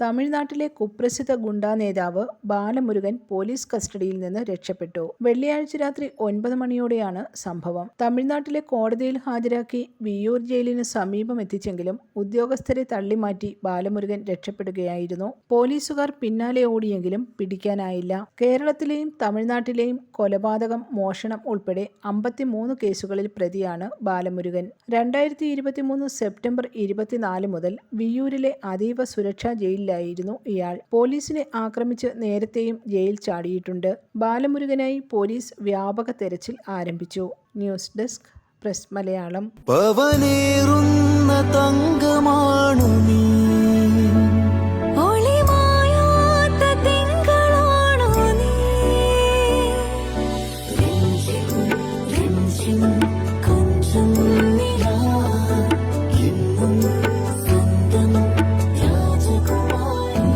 തമിഴ്നാട്ടിലെ കുപ്രസിദ്ധ ഗുണ്ടാ നേതാവ് ബാലമുരുകൻ പോലീസ് കസ്റ്റഡിയിൽ നിന്ന് രക്ഷപ്പെട്ടു. വെള്ളിയാഴ്ച രാത്രി ഒൻപത് മണിയോടെയാണ് സംഭവം. തമിഴ്നാട്ടിലെ കോടതിയിൽ ഹാജരാക്കി വിയൂർ ജയിലിന് സമീപം എത്തിച്ചെങ്കിലും ഉദ്യോഗസ്ഥരെ തള്ളിമാറ്റി ബാലമുരുകൻ രക്ഷപ്പെടുകയായിരുന്നു. പോലീസുകാർ പിന്നാലെ ഓടിയെങ്കിലും പിടിക്കാനായില്ല. കേരളത്തിലെയും തമിഴ്നാട്ടിലെയും കൊലപാതകം മോഷണം ഉൾപ്പെടെ അമ്പത്തിമൂന്ന് കേസുകളിൽ പ്രതിയാണ് ബാലമുരുകൻ. രണ്ടായിരത്തി സെപ്റ്റംബർ ഇരുപത്തിനാല് മുതൽ വിയൂരിലെ അതീവ സുരക്ഷാ ജയിലിലായിരുന്നു ഇയാൾ. പോലീസിനെ ആക്രമിച്ച് നേരത്തെയും ജയിൽ ചാടിയിട്ടുണ്ട്. ബാലമുരുകനായി പോലീസ് വ്യാപക തെരച്ചിൽ ആരംഭിച്ചു. News desk press Malayalam. രാജകുമാരി